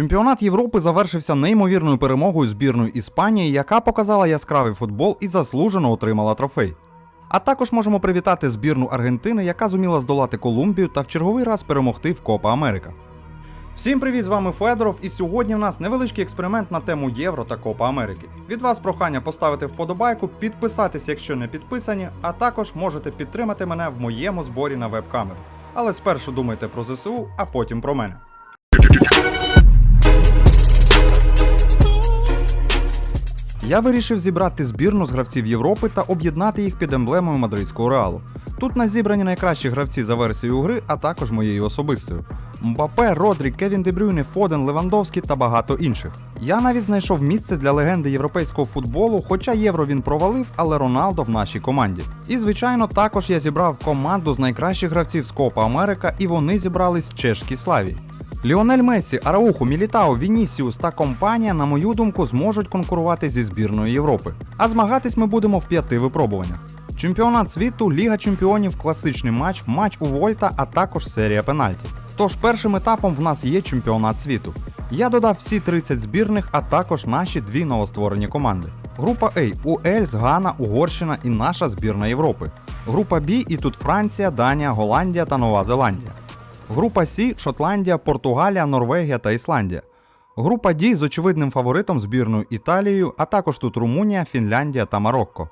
Чемпіонат Європи завершився неймовірною перемогою збірної Іспанії, яка показала яскравий футбол і заслужено отримала трофей. А також можемо привітати збірну Аргентини, яка зуміла здолати Колумбію та в черговий раз перемогти в Копа Америка. Всім привіт, з вами Федоров, і сьогодні в нас невеличкий експеримент на тему Євро та Копа Америки. Від вас прохання поставити вподобайку, підписатися, якщо не підписані, а також можете підтримати мене в моєму зборі на веб-камеру. Але спершу думайте про ЗСУ, а потім про мене. Я вирішив зібрати збірну з гравців Європи та об'єднати їх під емблемою мадридського реалу. Тут нас зібрані найкращі гравці за версією гри, а також моєю особистою. Мбапе, Родрі, Кевін Дебрюйне, Фоден, Левандовський та багато інших. Я навіть знайшов місце для легенди європейського футболу, хоча євро він провалив, але Роналдо в нашій команді. І звичайно, також я зібрав команду з найкращих гравців з Копа Америка, і вони зібрались чешській славі. Ліонель Мессі, Арауху, Мілітао, Вінісіус та компанія, на мою думку, зможуть конкурувати зі збірною Європи. А змагатись ми будемо в п'яти випробуваннях. Чемпіонат світу, Ліга Чемпіонів, класичний матч, матч у Вольта, а також серія пенальті. Тож першим етапом в нас є чемпіонат світу. Я додав всі 30 збірних, а також наші дві новостворені команди. Група А Уельс, Гана, Угорщина і наша збірна Європи. Група Б і тут Франція, Данія, Голландія та Нова Зеландія. Група С Шотландія, Португалія, Норвегія та Ісландія. Група Д з очевидним фаворитом збірною Італією, а також тут Румунія, Фінляндія та Марокко.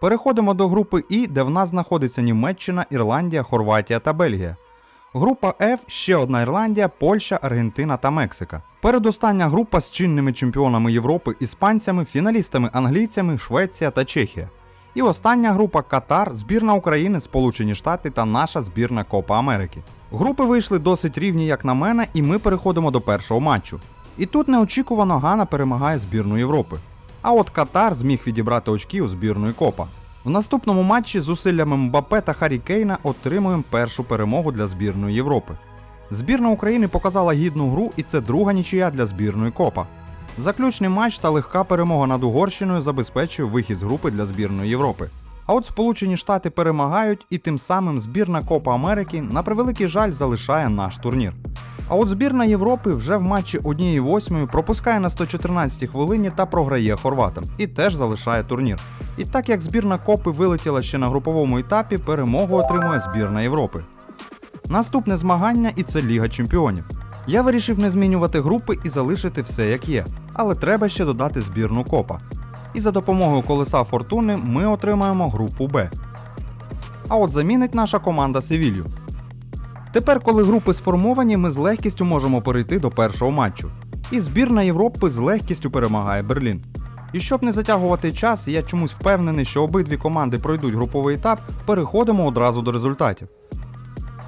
Переходимо до групи І, де в нас знаходиться Німеччина, Ірландія, Хорватія та Бельгія. Група F ще одна Ірландія, Польща, Аргентина та Мексика. Передостання група з чинними чемпіонами Європи іспанцями, фіналістами англійцями, Швеція та Чехія. І остання група Катар, збірна України, Сполучені Штати та наша збірна Копа Америки. Групи вийшли досить рівні, як на мене, і ми переходимо до першого матчу. І тут неочікувано Гана перемагає збірну Європи. А от Катар зміг відібрати очки у збірної Копа. В наступному матчі зусиллями Мбапе та Харі Кейна отримуємо першу перемогу для збірної Європи. Збірна України показала гідну гру, і це друга нічия для збірної Копа. Заключний матч та легка перемога над Угорщиною забезпечує вихід з групи для збірної Європи. А от Сполучені Штати перемагають, і тим самим збірна Копа Америки на превеликий жаль залишає наш турнір. А от збірна Європи вже в матчі 1-8 пропускає на 114-й хвилині та програє хорватам, і теж залишає турнір. І так як збірна Копи вилетіла ще на груповому етапі, перемогу отримує збірна Європи. Наступне змагання і це Ліга Чемпіонів. Я вирішив не змінювати групи і залишити все як є, але треба ще додати збірну Копа. І за допомогою колеса фортуни ми отримаємо групу Б. А от замінить наша команда Севілью. Тепер, коли групи сформовані, ми з легкістю можемо перейти до першого матчу. І збірна Європи з легкістю перемагає Берлін. І щоб не затягувати час, я чомусь впевнений, що обидві команди пройдуть груповий етап, переходимо одразу до результатів.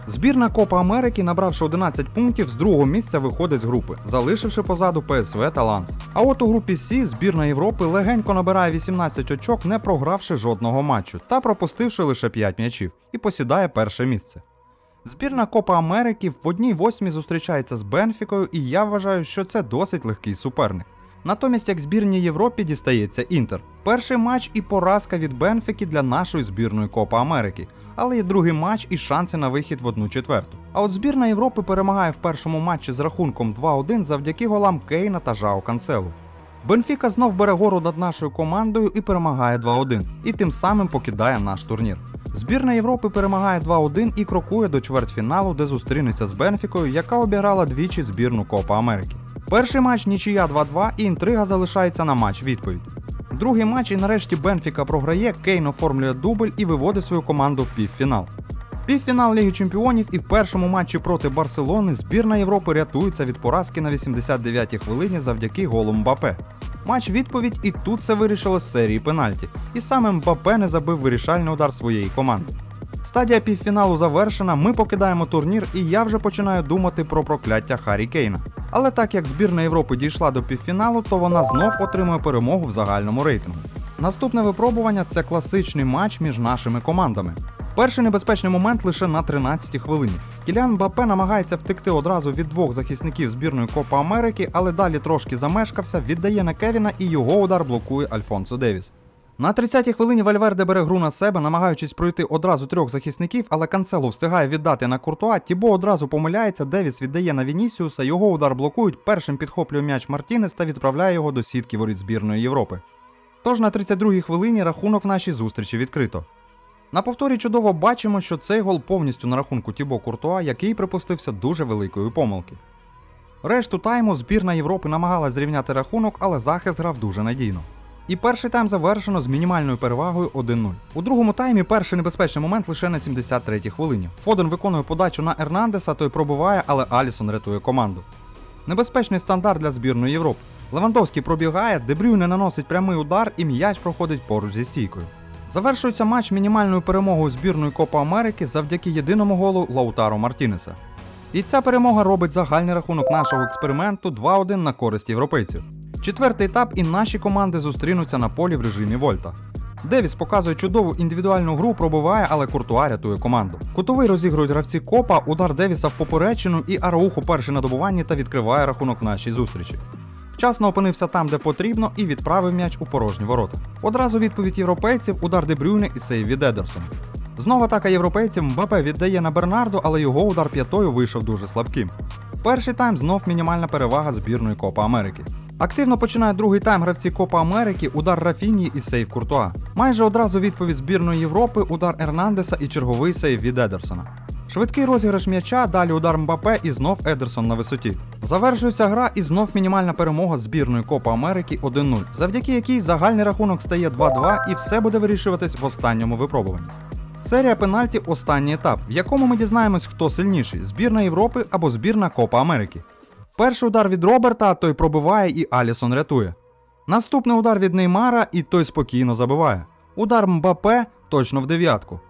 Збірна Копа Америки, набравши 11 пунктів, з другого місця виходить з групи, залишивши позаду ПСВ та Ланс. А от у групі С збірна Європи легенько набирає 18 очок, не програвши жодного матчу та пропустивши лише 5 м'ячів, і посідає перше місце. Збірна Копа Америки в одній восьмій зустрічається з Бенфікою, і я вважаю, що це досить легкий суперник. Натомість, як збірній Європі дістається Інтер. Перший матч і поразка від Бенфіки для нашої збірної Копа Америки, але є другий матч і шанси на вихід в одну четверту. А от збірна Європи перемагає в першому матчі з рахунком 2-1 завдяки голам Кейна та Жао Канцелу. Бенфіка знов бере гору над нашою командою і перемагає 2-1, і тим самим покидає наш турнір. Збірна Європи перемагає 2-1 і крокує до чвертьфіналу, де зустрінеться з Бенфікою, яка обіграла двічі збірну Копа Америки. Перший матч нічия 2-2 і інтрига залишається на матч відповідь. Другий матч і нарешті Бенфіка програє, Кейн оформлює дубль і виводить свою команду в півфінал. Півфінал Ліги Чемпіонів і в першому матчі проти Барселони збірна Європи рятується від поразки на 89-й хвилині завдяки голу Мбапе. Матч відповідь, і тут це вирішило з серії пенальті. І саме Мбапе не забив вирішальний удар своєї команди. Стадія півфіналу завершена, ми покидаємо турнір, і я вже починаю думати про прокляття Харі Кейна. Але так як збірна Європи дійшла до півфіналу, то вона знов отримує перемогу в загальному рейтингу. Наступне випробування це класичний матч між нашими командами. Перший небезпечний момент лише на 13-й хвилині. Кіліан Мбапе намагається втекти одразу від двох захисників збірної Копа Америки, але далі трошки замешкався, віддає на Кевіна і його удар блокує Альфонсо Девіс. На 30-й хвилині Вальверде бере гру на себе, намагаючись пройти одразу трьох захисників, але Канцело встигає віддати на Куртуа. Тібо одразу помиляється, Девіс віддає на Вінісіуса, його удар блокують, першим підхоплює м'яч Мартінес та відправляє його до сітки воріт збірної Європи. Тож на 32-й хвилині рахунок в нашій зустрічі відкрито. На повторі чудово бачимо, що цей гол повністю на рахунку Тібо Куртуа, який припустився дуже великої помилки. Решту тайму збірна Європи намагалась зрівняти рахунок, але захист грав дуже надійно. І перший тайм завершено з мінімальною перевагою 1-0. У другому таймі перший небезпечний момент лише на 73-й хвилині. Фоден виконує подачу на Ернандеса, той пробиває, але Алісон рятує команду. Небезпечний стандарт для збірної Європи. Левандовський пробігає, Дебрюйне наносить прямий удар і м'яч проходить поруч зі стійкою. Завершується матч мінімальною перемогою збірної Копа Америки завдяки єдиному голу Лаутаро Мартінеса. І ця перемога робить загальний рахунок нашого експерименту 2-1 на користь європейців. Четвертий етап і наші команди зустрінуться на полі в режимі Вольта. Девіс показує чудову індивідуальну гру, пробиває, але Куртуа рятує команду. Кутовий розігрують гравці Копа, удар Девіса в поперечину і Арауху перший на добуванні та відкриває рахунок нашій зустрічі. Вчасно опинився там, де потрібно, і відправив м'яч у порожні ворота. Одразу відповідь європейців удар Дебрюйне і сейв від Едерсона. Знову атака європейців Мбапе віддає на Бернарду, але його удар п'ятою вийшов дуже слабким. Перший тайм знов мінімальна перевага збірної Копа Америки. Активно починає другий тайм гравці Копа Америки, удар Рафіні і сейв Куртуа. Майже одразу відповідь збірної Європи, удар Ернандеса і черговий сейв від Едерсона. Швидкий розіграш м'яча, далі удар Мбапе і знов Едерсон на висоті. Завершується гра і знов мінімальна перемога збірної Копа Америки 1-0, завдяки якій загальний рахунок стає 2-2 і все буде вирішуватись в останньому випробуванні. Серія пенальті останній етап, в якому ми дізнаємось, хто сильніший збірна Європи або збірна Копа Америки. Перший удар від Роберта, той пробиває і Алісон рятує. Наступний удар від Неймара, і той спокійно забиває. Удар Мбапе точно в дев'ятку.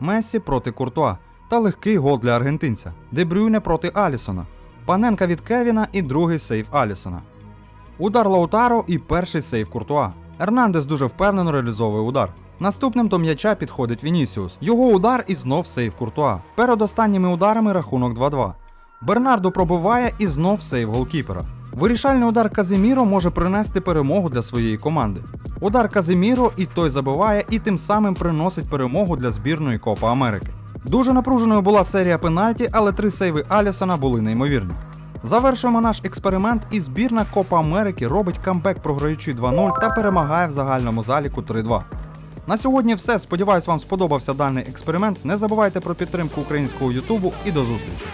Мессі проти Куртуа та легкий гол для аргентинця. Дебрюйне проти Алісона. Паненка від Кевіна і другий сейв Алісона. Удар Лаутаро і перший сейв Куртуа. Ернандес дуже впевнено реалізовує удар. Наступним до м'яча підходить Вінісіус. Його удар і знов сейв Куртуа. Перед останніми ударами рахунок 2-2. Бернардо пробиває і знов сейв голкіпера. Вирішальний удар Казиміро може принести перемогу для своєї команди. Удар Казиміро і той забиває, і тим самим приносить перемогу для збірної Копа Америки. Дуже напруженою була серія пенальті, але три сейви Алісона були неймовірні. Завершуємо наш експеримент, і збірна Копа Америки робить камбек, програючи 2-0 та перемагає в загальному заліку 3-2. На сьогодні все. Сподіваюсь, вам сподобався даний експеримент. Не забувайте про підтримку українського Ютубу і до зустрічі!